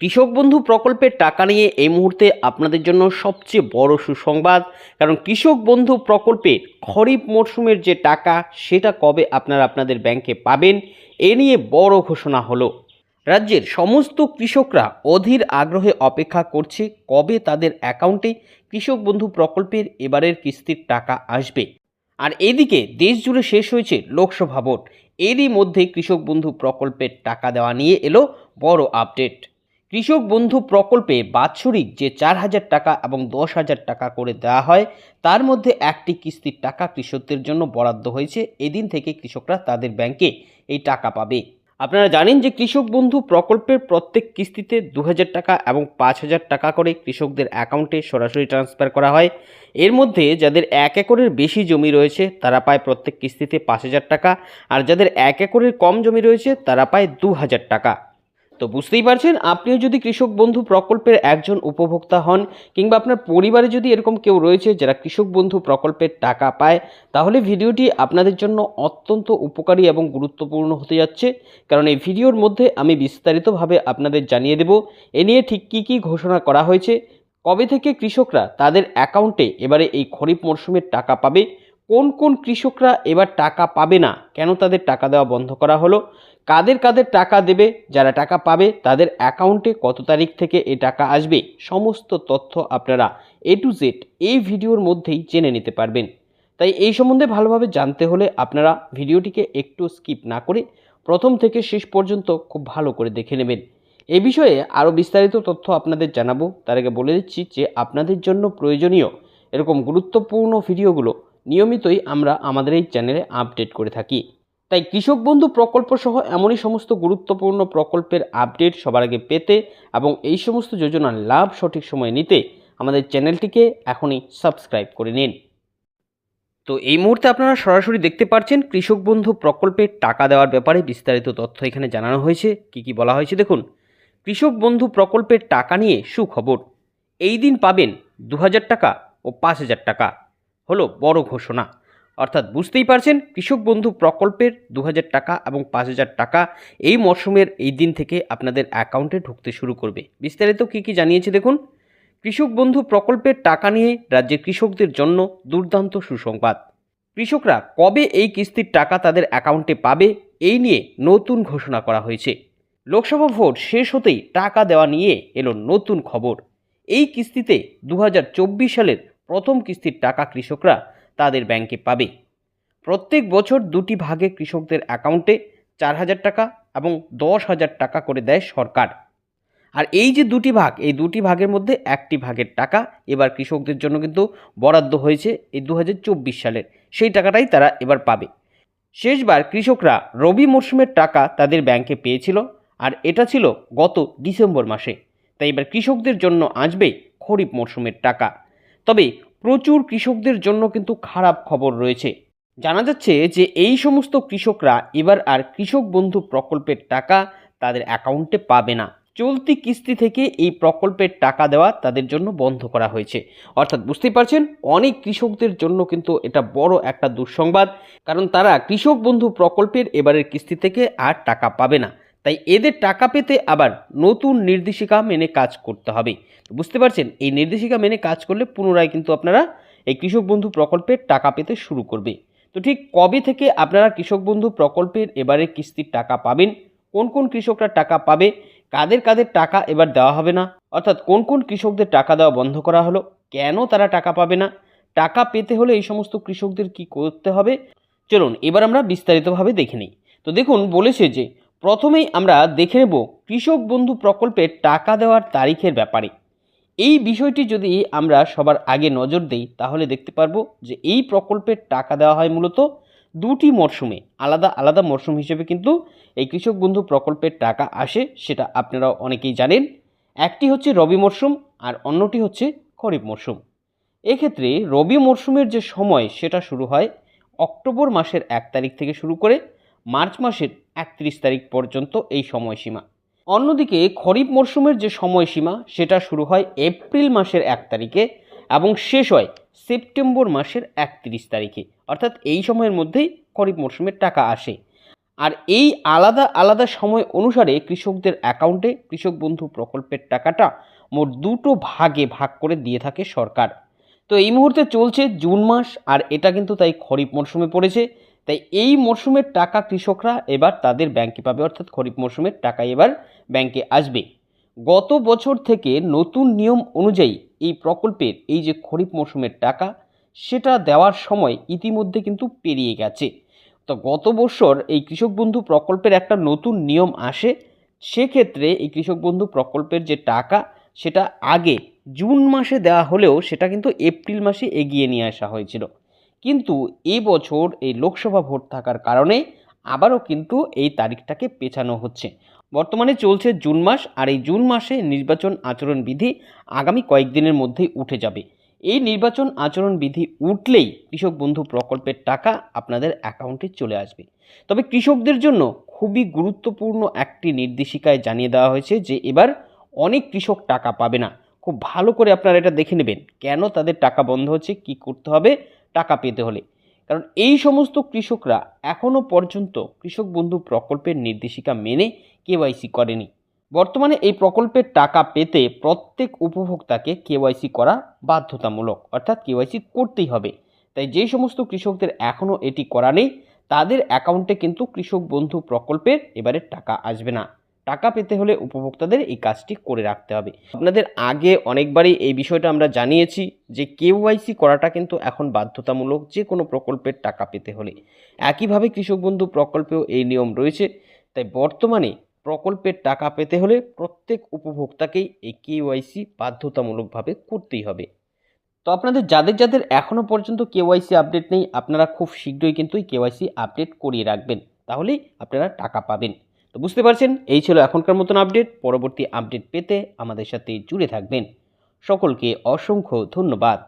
কৃষক বন্ধু প্রকল্পের টাকা নিয়ে এই মুহূর্তে আপনাদের জন্য সবচেয়ে বড় সুসংবাদ। কারণ কৃষক বন্ধু প্রকল্পে খরিফ মরশুমের যে টাকা, সেটা কবে আপনারা আপনাদের ব্যাংকে পাবেন, এ নিয়ে বড় ঘোষণা হলো। রাজ্যের সমস্ত কৃষকরা অধীর আগ্রহে অপেক্ষা করছে কবে তাদের অ্যাকাউন্টে কৃষক বন্ধু প্রকল্পের এবারের কিস্তির টাকা আসবে। আর এদিকে দেশ জুড়ে শেষ হয়েছে লোকসভা ভোট। এরই মধ্যে কৃষক বন্ধু প্রকল্পের টাকা দেওয়া নিয়ে এলো বড় আপডেট। কৃষক বন্ধু প্রকল্পে বাৎসরিক যে চার হাজার টাকা এবং দশ হাজার টাকা করে দেওয়া হয়, তার মধ্যে একটি কিস্তির টাকা কৃষকদের জন্য বরাদ্দ হয়েছে। এদিন থেকে কৃষকরা তাদের ব্যাংকে এই টাকা পাবে। আপনারা জানেন যে কৃষক বন্ধু প্রকল্পের প্রত্যেক কিস্তিতে দু হাজার টাকা এবং পাঁচ হাজার টাকা করে কৃষকদের অ্যাকাউন্টে সরাসরি ট্রান্সফার করা হয়। এর মধ্যে যাদের এক একরের বেশি জমি রয়েছে, তারা পায় প্রত্যেক কিস্তিতে পাঁচ হাজার টাকা। আর যাদের এক একরের কম জমি রয়েছে, তারা পায় দু হাজার টাকা। তো বুঝতেই পারছেন, আপনিও যদি কৃষক বন্ধু প্রকল্পের একজন উপভোক্তা হন কিংবা আপনার পরিবারে যদি এরকম কেউ রয়েছে যারা কৃষক বন্ধু প্রকল্পের টাকা পায়, তাহলে ভিডিওটি আপনাদের জন্য অত্যন্ত উপকারী এবং গুরুত্বপূর্ণ হতে যাচ্ছে। কারণ এই ভিডিওর মধ্যে আমি বিস্তারিতভাবে আপনাদের জানিয়ে দেব, এ নিয়ে ঠিক কী কী ঘোষণা করা হয়েছে, কবে থেকে কৃষকরা তাদের অ্যাকাউন্টে এবারে এই খরিফ মরশুমের টাকা পাবে কোন কোন কৃষকরা এবার টাকা পাবে না? কেন তাদের টাকা দেওয়া বন্ধ করা হলো? কাদের কাদের টাকা দেবে? যারা টাকা পাবে, তাদের অ্যাকাউন্টে কত তারিখ থেকে এ টাকা আসবে? সমস্ত তথ্য আপনারা এ টু জেড এই ভিডিওর মধ্যেই জেনে নিতে পারবেন। তাই এই সম্বন্ধে ভালোভাবে জানতে হলে আপনারা ভিডিওটিকে একটু স্কিপ না করে প্রথম থেকে শেষ পর্যন্ত খুব ভালো করে দেখে নেবেন। এ বিষয়ে আরও বিস্তারিত তথ্য আপনাদের জানাব। তার আগে বলে দিচ্ছি যে, আপনাদের জন্য প্রয়োজনীয় এরকম গুরুত্বপূর্ণ ভিডিওগুলো নিয়মিতই আমরা আমাদের এই চ্যানেলে আপডেট করে থাকি। তাই কৃষক বন্ধু প্রকল্প সহ এমনই সমস্ত গুরুত্বপূর্ণ প্রকল্পের আপডেট সবার আগে পেতে এবং এই সমস্ত যোজনার লাভ সঠিক সময়ে নিতে আমাদের চ্যানেলটিকে এখনই সাবস্ক্রাইব করে নিন। তো এই মুহূর্তে আপনারা সরাসরি দেখতে পাচ্ছেন কৃষক বন্ধু প্রকল্পের টাকা দেওয়ার ব্যাপারে বিস্তারিত তথ্য এখানে জানানো হয়েছে। কি কি বলা হয়েছে দেখুন। কৃষক বন্ধু প্রকল্পের টাকা নিয়ে সুখবর। এই দিন পাবেন দু হাজার টাকা ও পাঁচ হাজার টাকা। হলো বড় ঘোষণা। অর্থাৎ বুঝতেই পারছেন, কৃষক বন্ধু প্রকল্পের দু হাজার টাকা এবং পাঁচ হাজার টাকা এই মরশুমের এই দিন থেকে আপনাদের অ্যাকাউন্টে ঢুকতে শুরু করবে। বিস্তারিত কী কী জানিয়েছে দেখুন। কৃষক বন্ধু প্রকল্পের টাকা নিয়ে রাজ্যের কৃষকদের জন্য দুর্দান্ত সুসংবাদ। কৃষকরা কবে এই কিস্তির টাকা তাদের অ্যাকাউন্টে পাবে, এই নিয়ে নতুন ঘোষণা করা হয়েছে। লোকসভা ভোট শেষ হতেই টাকা দেওয়া নিয়ে এলো নতুন খবর। এই কিস্তিতে দু হাজার চব্বিশ সালের প্রথম কিস্তির টাকা কৃষকরা তাদের ব্যাংকে পাবে। প্রত্যেক বছর দুটি ভাগে কৃষকদের অ্যাকাউন্টে চার হাজার টাকা এবং দশ হাজার টাকা করে দেয় সরকার। আর এই যে দুটি ভাগ, এই দুটি ভাগের মধ্যে একটি ভাগের টাকা এবার কৃষকদের জন্য কিন্তু বরাদ্দ হয়েছে এই দু হাজার চব্বিশ সালের। সেই টাকাটাই তারা এবার পাবে। শেষবার কৃষকরা রবি মরশুমের টাকা তাদের ব্যাংকে পেয়েছিল আর এটা ছিল গত ডিসেম্বর মাসে। তাই এবার কৃষকদের জন্য আসবে খরিফ মরশুমের টাকা। তবে প্রচুর কৃষকদের জন্য কিন্তু খারাপ খবর রয়েছে। জানা যাচ্ছে যে এই সমস্ত কৃষকরা এবার আর কৃষক বন্ধু প্রকল্পের টাকা তাদের অ্যাকাউন্টে পাবে না। চলতি কিস্তি থেকে এই প্রকল্পের টাকা দেওয়া তাদের জন্য বন্ধ করা হয়েছে। অর্থাৎ বুঝতেই পারছেন, অনেক কৃষকদের জন্য কিন্তু এটা বড় একটা দুঃসংবাদ, কারণ তারা কৃষক বন্ধু প্রকল্পের এবারের কিস্তি থেকে আর টাকা পাবে না। তাই এদের টাকা পেতে আবার নতুন নির্দেশিকা মেনে কাজ করতে হবে। বুঝতে পারছেন? এই নির্দেশিকা মেনে কাজ করলে পুনরায় কিন্তু আপনারা এই কৃষক বন্ধু প্রকল্পের টাকা পেতে শুরু করবে। তো ঠিক কবে থেকে আপনারা কৃষক বন্ধু প্রকল্পের এবারে কিস্তির টাকা পাবেন? কোন কোন কৃষকরা টাকা পাবে? কাদের কাদের টাকা এবার দেওয়া হবে না? অর্থাৎ কোন কোন কৃষকদের টাকা দেওয়া বন্ধ করা হলো? কেন তারা টাকা পাবে না? টাকা পেতে হলে এই সমস্ত কৃষকদের কি করতে হবে? চলুন এবার আমরা বিস্তারিতভাবে দেখে নিই। তো দেখুন বলেছে যে প্রথমেই আমরা দেখে নেব কৃষক বন্ধু প্রকল্পের টাকা দেওয়ার তারিখের ব্যাপারে। এই বিষয়টি যদি আমরা সবার আগে নজর দেই, তাহলে দেখতে পারব যে এই প্রকল্পের টাকা দেওয়া হয় মূলত দুটি মরশুমে। আলাদা আলাদা মরশুম হিসেবে কিন্তু এই কৃষক বন্ধু প্রকল্পের টাকা আসে, সেটা আপনারা অনেকেই জানেন। একটি হচ্ছে রবি মরশুম আর অন্যটি হচ্ছে খরিফ মরশুম। এক্ষেত্রে রবি মরশুমের যে সময়, সেটা শুরু হয় অক্টোবর মাসের এক তারিখ থেকে শুরু করে মার্চ মাসের একত্রিশ তারিখ পর্যন্ত এই সময়সীমা। অন্যদিকে খরিফ মরশুমের যে সময়সীমা, সেটা শুরু হয় এপ্রিল মাসের এক তারিখে এবং শেষ হয় সেপ্টেম্বর মাসের একত্রিশ তারিখে। অর্থাৎ এই সময়ের মধ্যেই খরিফ মরশুমের টাকা আসে। আর এই আলাদা আলাদা সময় অনুসারে কৃষকদের অ্যাকাউন্টে কৃষক বন্ধু প্রকল্পের টাকাটা মোট দুটো ভাগে ভাগ করে দিয়ে থাকে সরকার। তো এই মুহূর্তে চলছে জুন মাস, আর এটা কিন্তু তাই খরিফ মরশুমে পড়েছে। তাই এই মরশুমের টাকা কৃষকরা এবার তাদের ব্যাংকে পাবে। অর্থাৎ খরিফ মরশুমের টাকা এবার ব্যাংকে আসবে। গত বছর থেকে নতুন নিয়ম অনুযায়ী এই প্রকল্পের এই যে খরিফ মরশুমের টাকা, সেটা দেওয়ার সময় ইতিমধ্যে কিন্তু পেরিয়ে গেছে। তো গত বছর এই কৃষক বন্ধু প্রকল্পের একটা নতুন নিয়ম আসে, সেক্ষেত্রে এই কৃষক বন্ধু প্রকল্পের যে টাকা, সেটা আগে জুন মাসে দেওয়া হলেও সেটা কিন্তু এপ্রিল মাসে এগিয়ে নিয়ে আসা হয়েছিল। কিন্তু এবছর এই লোকসভা ভোট থাকার কারণে আবারও কিন্তু এই তারিখটাকে পেছানো হচ্ছে। বর্তমানে চলছে জুন মাস আর এই জুন মাসে নির্বাচন আচরণ বিধি আগামী কয়েকদিনের মধ্যেই উঠে যাবে। এই নির্বাচন আচরণ বিধি উঠলেই কৃষক বন্ধু প্রকল্পের টাকা আপনাদের অ্যাকাউন্টে চলে আসবে। তবে কৃষকদের জন্য খুবই গুরুত্বপূর্ণ একটি নির্দেশিকায় জানিয়ে দেওয়া হয়েছে যে এবার অনেক কৃষক টাকা পাবে না। খুব ভালো করে আপনারা এটা দেখে নেবেন। কেন তাদের টাকা বন্ধ হচ্ছে, কি করতে হবে টাকা পেতে হলে। কারণ এই সমস্ত কৃষকরা এখনও পর্যন্ত কৃষক বন্ধু প্রকল্পের নির্দেশিকা মেনে কেওয়াইসি করেনি। বর্তমানে এই প্রকল্পের টাকা পেতে প্রত্যেক উপভোক্তাকে কেওয়াইসি করা বাধ্যতামূলক, অর্থাৎ কেওয়াইসি করতেই হবে। তাই যে সমস্ত কৃষকদের এখনও এটি করা নেই, তাদের অ্যাকাউন্টে কিন্তু কৃষক বন্ধু প্রকল্পের এবারে টাকা আসবে না। টাকা পেতে হলে উপভোক্তাদের এই কাজটি করে রাখতে হবে। আপনাদের আগে অনেকবারই এই বিষয়টা আমরা জানিয়েছি যে কেওয়াইসি করাটা কিন্তু এখন বাধ্যতামূলক যে কোনো প্রকল্পের টাকা পেতে হলে। একইভাবে কৃষক বন্ধু প্রকল্পেও এই নিয়ম রয়েছে। তাই বর্তমানে প্রকল্পের টাকা পেতে হলে প্রত্যেক উপভোক্তাকেই এই কেওয়াইসি বাধ্যতামূলকভাবে করতেই হবে। তো আপনাদের যাদের যাদের এখনও পর্যন্ত কেওয়াইসি আপডেট নেই, আপনারা খুব শীঘ্রই কিন্তু এই কেওয়াইসি আপডেট করিয়ে রাখবেন। তাহলেই আপনারা টাকা পাবেন। তো বুঝতে পারছেন, এই ছিল এখনকার মতন আপডেট পরবর্তী আপডেট পেতে আমাদের সাথে জুড়ে থাকবেন। সকলকে অসংখ্য ধন্যবাদ।